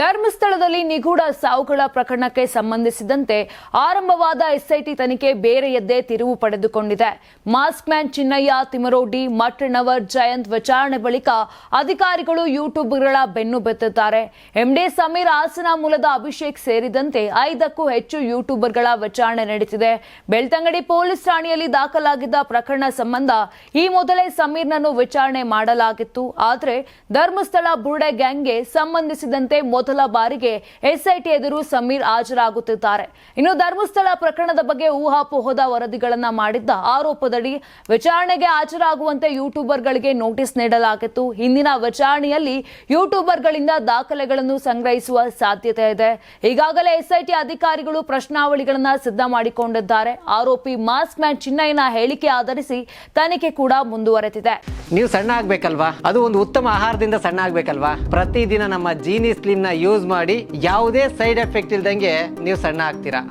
ಧರ್ಮಸ್ಥಳದಲ್ಲಿ ನಿಗೂಢ ಸಾವುಗಳ ಪ್ರಕರಣಕ್ಕೆ ಸಂಬಂಧಿಸಿದಂತೆ ಆರಂಭವಾದ ಎಸ್ಐಟಿ ತನಿಖೆ ಬೇರೆಯದ್ದೇ ತಿರುವು ಪಡೆದುಕೊಂಡಿದೆ. ಮಾಸ್ಕ್ ಮ್ಯಾನ್ ಚಿನ್ನಯ್ಯ ತಿಮರೋಡಿ ನವರ್ ಜಯಂತ್ ವಿಚಾರಣೆ ಬಳಿಕ ಅಧಿಕಾರಿಗಳು ಯೂಟ್ಯೂಬ್ಗಳ ಬೆನ್ನು ಬೆತ್ತಿದ್ದಾರೆ ಎಂಡಿ ಸಮೀರ್ ಹಾಸನ ಮೂಲದ ಅಭಿಷೇಕ್ ಸೇರಿದಂತೆ ಐದಕ್ಕೂ ಹೆಚ್ಚು ಯೂಟ್ಯೂಬರ್ಗಳ ವಿಚಾರಣೆ ನಡೆಸಿದೆ ಬೆಳ್ತಂಗಡಿ ಪೊಲೀಸ್ ಠಾಣೆಯಲ್ಲಿ ದಾಖಲಾಗಿದ್ದ ಪ್ರಕರಣ ಸಂಬಂಧ ಈ ಮೊದಲೇ ಸಮೀರ್ನನ್ನು ವಿಚಾರಣೆ ಮಾಡಲಾಗಿತ್ತು. ಆದರೆ ಧರ್ಮಸ್ಥಳ ಬುರುಡೆ ಗ್ಯಾಂಗ್ಗೆ ಸಂಬಂಧಿಸಿದಂತೆ ಮೊದಲ ಬಾರಿಗೆ ಎಸ್ಐಟಿ ಎದುರು ಸಮೀರ್ ಹಾಜರಾಗುತ್ತಿದ್ದಾರೆ. ಇನ್ನು ಧರ್ಮಸ್ಥಳ ಪ್ರಕರಣದ ಬಗ್ಗೆ ಊಹಾಪೋಹದ ವರದಿಗಳನ್ನ ಮಾಡಿದ್ದ ಆರೋಪದಡಿ ವಿಚಾರಣೆಗೆ ಹಾಜರಾಗುವಂತೆ ಯೂಟ್ಯೂಬರ್ಗಳಿಗೆ ನೋಟಿಸ್ ನೀಡಲಾಗಿತ್ತು. ಹಿಂದಿನ ವಿಚಾರಣೆಯಲ್ಲಿ ಯೂಟ್ಯೂಬರ್ಗಳಿಂದ ದಾಖಲೆಗಳನ್ನು ಸಂಗ್ರಹಿಸುವ ಸಾಧ್ಯತೆ ಇದೆ. ಈಗಾಗಲೇ ಎಸ್ಐಟಿ ಅಧಿಕಾರಿಗಳು ಪ್ರಶ್ನಾವಳಿಗಳನ್ನ ಸಿದ್ಧ ಮಾಡಿಕೊಂಡಿದ್ದಾರೆ. ಆರೋಪಿ ಮಾಸ್ಕ್ ಮ್ಯಾನ್ ಚಿನ್ನಯ್ಯನ ಹೇಳಿಕೆ ಆಧರಿಸಿ ತನಿಖೆ ಕೂಡ ಮುಂದುವರೆದಿದೆ. ನೀವು ಸಣ್ಣ ಆಗ್ಬೇಕಲ್ವಾ? ಅದು ಒಂದು ಉತ್ತಮ ಆಹಾರದಿಂದ ಸಣ್ಣ ಆಗ್ಬೇಕಲ್ವಾ? ಪ್ರತಿದಿನ ನಮ್ಮ ಜೀನಿ ಸ್ಲಿಮ್ನ ಯೂಸ್ ಮಾಡಿ ಯಾವುದೇ ಸೈಡ್ ಎಫೆಕ್ಟ್ ಇಲ್ದಂಗೆ ನೀವು ಸಣ್ಣ ಆಗ್ತೀರಾ?